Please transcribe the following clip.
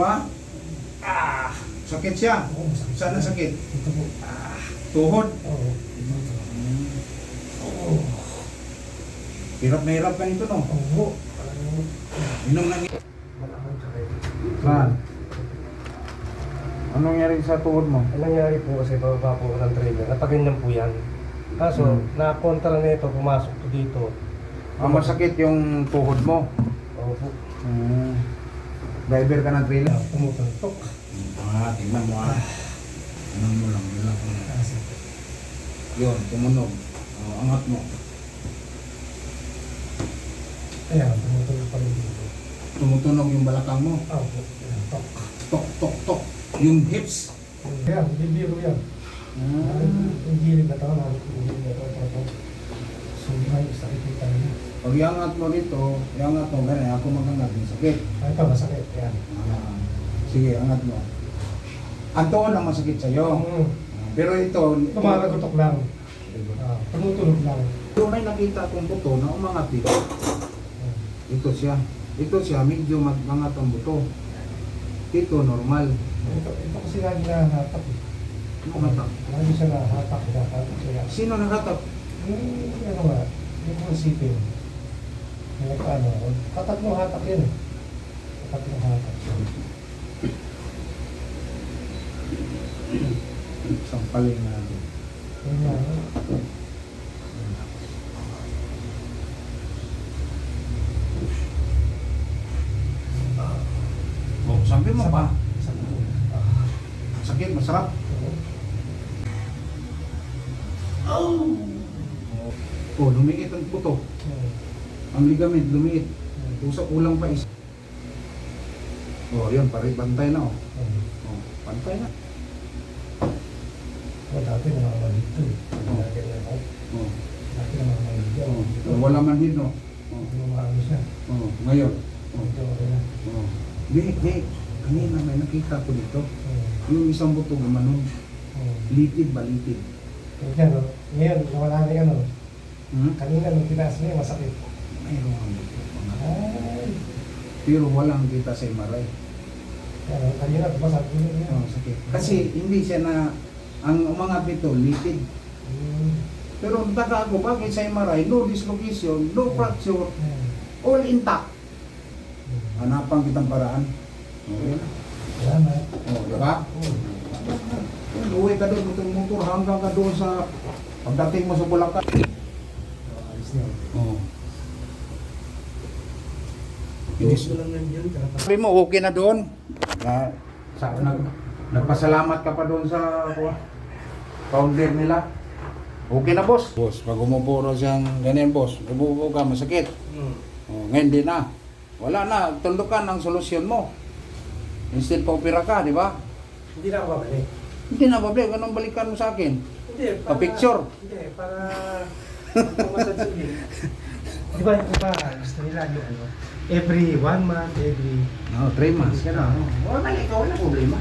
ba? Ah, sakit siya. Oo, masakit. Saan ang sakit? Ito po. Tuhod. Oo. Ito. Oo. Hirap na hirap ka nito, no? Oo. Inom malaking sakit. Saan? Anong nangyari sa tuhod mo? Ang nangyari po kasi bababa po ng trailer, nataganyan po yan. Kaso, Hmm. na-kontra na ito, pumasok po dito. Ang masakit yung tuhod mo. Oo po. Hmm. Driver ka ng trailer? Ah, Tumutuntok. Ah, tingnan mo ah. Anong mo lang, yun lang. Kasi, Yun, tumunog. Oh, angat mo. ayan, tumutunog pa rin dito. Tumutunog yung balakang mo. Ah, po. Ayan, tok. Tok, tok, tok. Yung hips. Ayan, bibiro yan. Ah. Yung gilid na ito, nalit yung gilid na ito, ito, ito. So, may sakit yung tayo. Pag iangat mo dito, iangat mo, ganyan, ako magangat yung sakit. Ah, ito, masakit. Ayan. Ah, sige, angat mo. Ang tuhod ang masakit sa'yo. Mm. Pero ito, Tumaragotok lang. Ah, tumutunog lang. Doon ay nakita kong buto na umangat dito. Ayan. Ito siya. Ito siya, medyo magangat ang buto. Ito, normal. Ito, ito kasi lagi nahahatak eh. Umatak. Lagi siya nahahatak siya. Sino nakatap? Yung ano nga, yung kung isipin. Yung ano, katatlong hatak yun eh. Katatlong hatak. Sampalin natin. Yun nga, ano. Oh, sabi mo pa. Sa Sakit, masarap. Oh, lumiit ang hmm, Ang ligament, lumiit. hmm, Usap ulang pa is. Oh, yun, pare, bantay na oh. Oh, pantay na. Oh, dati namamalig ito eh. Oo. Dati na Oh, Dati namamalig yan. oh. Ito, Wala man din, no? Oh, Lumano siya. oh. Ngayon. Oh, Ito, okay na. oh. Di, di. Kanina may nakita ko dito. Yung isang buto gumanon. hmm. Litid ba, litid? Yan, oh. Ngayon, nawala na yan, oh. Hmm? Kanina nung tinaas niya, masakit. Mayroon ang mga- Ay, Pero walang kita sa MRI. oh. kanina, tumasag ko yun. Oh, sakit. Kasi hindi siya na ang umangat dito, litid. Hmm. Pero taka ako, bakit sa MRI, no dislocation, no fracture, Hmm. all intact. Hmm. Hanapan kitang paraan. Okay na. Salamat. Oh, di ba? Uwi ka doon, motor hanggang ka doon sa pagdating mo sa Bulacan. Oh. Inis mo lang nandiyan. Sabi mo, okay na doon. Na, sa, nag, nagpasalamat ka pa doon sa uh, founder nila. Okay na, boss. Boss, pag umupo na siyang ganyan, boss, umupo ka, masakit. Hmm. Oh, ngayon di na. Wala na, tundukan ang solusyon mo. Instead pa opera ka, di ba? Hindi na ako babalik. Hindi na, babalik. Anong balikan mo sa akin? Hindi, Pa-picture? Hindi, para. Di ba yung iba, gusto nila yung ano, every one month, every... No, three months na. Wala, ikaw, wala problema.